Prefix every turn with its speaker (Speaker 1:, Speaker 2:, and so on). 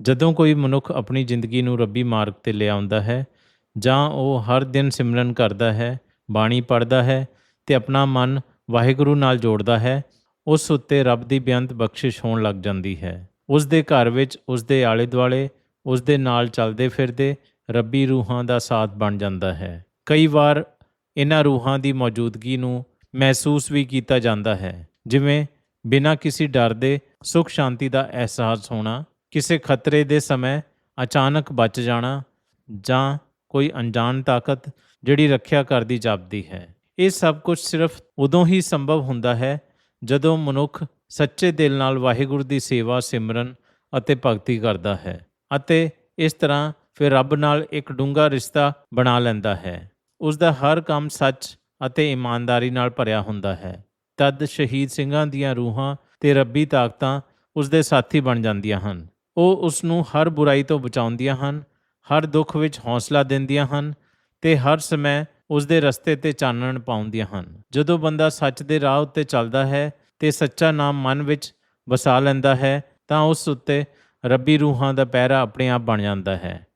Speaker 1: ਜਦੋਂ ਕੋਈ ਮਨੁੱਖ ਆਪਣੀ ਜ਼ਿੰਦਗੀ ਨੂੰ ਰੱਬੀ ਮਾਰਗ ਤੇ ਲਿਆਉਂਦਾ ਹੈ ਜਾਂ ਉਹ ਹਰ ਦਿਨ ਸਿਮਰਨ ਕਰਦਾ ਹੈ, ਬਾਣੀ ਪੜ੍ਹਦਾ ਹੈ ਤੇ ਆਪਣਾ ਮਨ ਵਾਹਿਗੁਰੂ ਨਾਲ ਜੋੜਦਾ ਹੈ, ਉਸ ਉੱਤੇ ਰੱਬ ਦੀ ਬੇਅੰਤ ਬਖਸ਼ਿਸ਼ ਹੋਣ ਲੱਗ ਜਾਂਦੀ ਹੈ। ਉਸ ਦੇ ਘਰ ਵਿੱਚ ਉਸ ਦੇ ਆਲੇ ਦੁਆਲੇ ਉਸ ਦੇ ਨਾਲ ਚੱਲਦੇ ਫਿਰਦੇ ਰੱਬੀ ਰੂਹਾਂ ਦਾ ਸਾਥ ਬਣ ਜਾਂਦਾ ਹੈ। ਕਈ ਵਾਰ ਇਹਨਾਂ ਰੂਹਾਂ ਦੀ ਮੌਜੂਦਗੀ ਨੂੰ ਮਹਿਸੂਸ ਵੀ ਕੀਤਾ ਜਾਂਦਾ ਹੈ, ਜਿਵੇਂ ਬਿਨਾਂ ਕਿਸੇ ਡਰ ਦੇ ਸੁਖ ਸ਼ਾਂਤੀ ਦਾ ਅਹਿਸਾਸ ਹੋਣਾ ਕਿਸੇ ਖਤਰੇ ਦੇ ਸਮੇਂ ਅਚਾਨਕ ਬਚ ਜਾਣਾ ਜਾਂ ਕੋਈ ਅਣਜਾਣ ਤਾਕਤ ਜਿਹੜੀ ਰੱਖਿਆ ਕਰਦੀ ਜਾਪਦੀ ਹੈ। ਇਹ ਸਭ ਕੁਝ ਸਿਰਫ ਉਦੋਂ ਹੀ ਸੰਭਵ ਹੁੰਦਾ ਹੈ ਜਦੋਂ ਮਨੁੱਖ ਸੱਚੇ ਦਿਲ ਨਾਲ ਵਾਹਿਗੁਰੂ ਦੀ ਸੇਵਾ, ਸਿਮਰਨ ਅਤੇ ਭਗਤੀ ਕਰਦਾ ਹੈ ਅਤੇ ਇਸ ਤਰ੍ਹਾਂ ਫਿਰ ਰੱਬ ਨਾਲ ਇੱਕ ਡੂੰਘਾ ਰਿਸ਼ਤਾ ਬਣਾ ਲੈਂਦਾ ਹੈ। ਉਸ ਦਾ ਹਰ ਕੰਮ ਸੱਚ ਅਤੇ ਇਮਾਨਦਾਰੀ ਨਾਲ ਭਰਿਆ ਹੁੰਦਾ ਹੈ। ਤਦ ਸ਼ਹੀਦ ਸਿੰਘਾਂ ਦੀਆਂ ਰੂਹਾਂ ਤੇ ਰੱਬੀ ਤਾਕਤਾਂ ਉਸ ਦੇ ਸਾਥੀ ਬਣ ਜਾਂਦੀਆਂ ਹਨ। ਉਹ ਉਸ ਨੂੰ ਹਰ ਬੁਰਾਈ ਤੋਂ ਬਚਾਉਂਦੀਆਂ ਹਨ, ਹਰ ਦੁੱਖ ਵਿੱਚ ਹੌਸਲਾ ਦਿੰਦੀਆਂ ਹਨ ਤੇ ਹਰ ਸਮੇਂ ਉਸ ਦੇ ਰਸਤੇ ਤੇ ਚਾਨਣ ਪਾਉਂਦੀਆਂ ਹਨ। ਜਦੋਂ ਬੰਦਾ ਸੱਚ ਦੇ ਰਾਹ ਉੱਤੇ ਚੱਲਦਾ ਹੈ ਤੇ ਸੱਚਾ ਨਾਮ ਮਨ ਵਿੱਚ ਵਸਾ ਲੈਂਦਾ ਹੈ, ਤਾਂ ਉਸ ਉੱਤੇ ਰੱਬੀ ਰੂਹਾਂ ਦਾ ਪਹਿਰਾ ਆਪਣੇ ਆਪ ਬਣ ਜਾਂਦਾ ਹੈ।